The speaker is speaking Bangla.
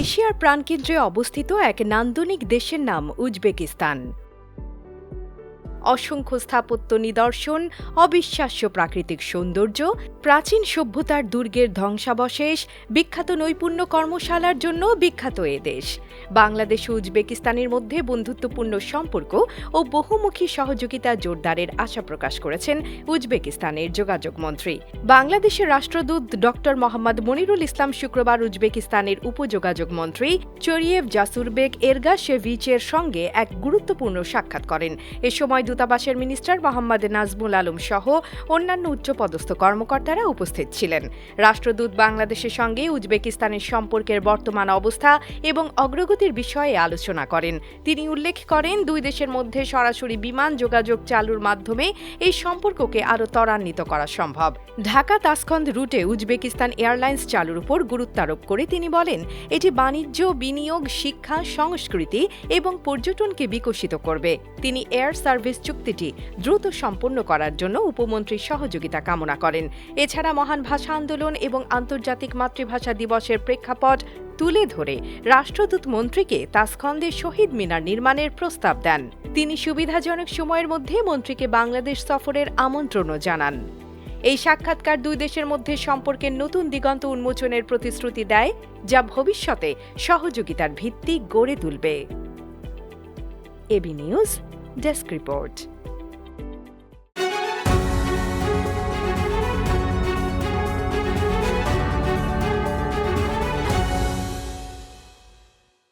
এশিয়ার প্রাণকেন্দ্রে অবস্থিত এক নান্দনিক দেশের নাম উজবেকিস্তান। অসংখ্য স্থাপত্য নিদর্শন, অবিশ্বাস্য প্রাকৃতিক সৌন্দর্য, প্রাচীন সভ্যতার দুর্গের ধ্বংসাবশেষ, বিখ্যাত নৈপুণ্য কর্মশালার জন্য বিখ্যাত এ দেশ। বাংলাদেশ ও উজবেকিস্তানের মধ্যে বন্ধুত্বপূর্ণ সম্পর্ক ও বহুমুখী সহযোগিতা জোরদারের আশা প্রকাশ করেছেন উজবেকিস্তানের যোগাযোগ মন্ত্রী। বাংলাদেশের রাষ্ট্রদূত ডক্টর মোহাম্মদ মনিরুল ইসলাম শুক্রবার উজবেকিস্তানের উপযোগাযোগ মন্ত্রী চরিয়েভ জাসুরবেক এরগাশেভিচের সঙ্গে এক গুরুত্বপূর্ণ সাক্ষাৎ করেন। এ সময় দূতাবাসের মিনিস্টার মোহাম্মদ নাজমুল আলম সহ অন্যান্য উচ্চপদস্থ কর্মকর্তারা উপস্থিত ছিলেন। রাষ্ট্রদূত বাংলাদেশের সঙ্গে উজবেকিস্তানের সম্পর্কের বর্তমান অবস্থা এবং অগ্রগতির বিষয়ে আলোচনা করেন। তিনি উল্লেখ করেন, দুই দেশের মধ্যে সরাসরি বিমান যোগাযোগ চালুর মাধ্যমে এই সম্পর্ককে আরও ত্বরান্বিত করা সম্ভব। ঢাকা তাসখন্দ রুটে উজবেকিস্তান এয়ারলাইন্স চালুর উপর গুরুত্বারোপ করে তিনি বলেন, এটি বাণিজ্য, বিনিয়োগ, শিক্ষা, সংস্কৃতি এবং পর্যটনকে বিকশিত করবে। তিনি এয়ার সার্ভিস চুক্তিটি দ্রুত সম্পন্ন করার জন্য উপমন্ত্রীর সহযোগিতা কামনা করেন। এছাড়া মহান ভাষা আন্দোলন এবং আন্তর্জাতিক মাতৃভাষা দিবসের প্রেক্ষাপট তুলে ধরে রাষ্ট্রদূত মন্ত্রীকে তাসখন্দে শহীদ মিনার নির্মাণের প্রস্তাব দেন। তিনি সুবিধাজনক সময়ের মধ্যে মন্ত্রীকে বাংলাদেশ সফরের আমন্ত্রণও জানান। এই সাক্ষাৎকার দুই দেশের মধ্যে সম্পর্কের নতুন দিগন্ত উন্মোচনের প্রতিশ্রুতি দেয়, যা ভবিষ্যতে সহযোগিতার ভিত্তি গড়ে তুলবে। AB news desk report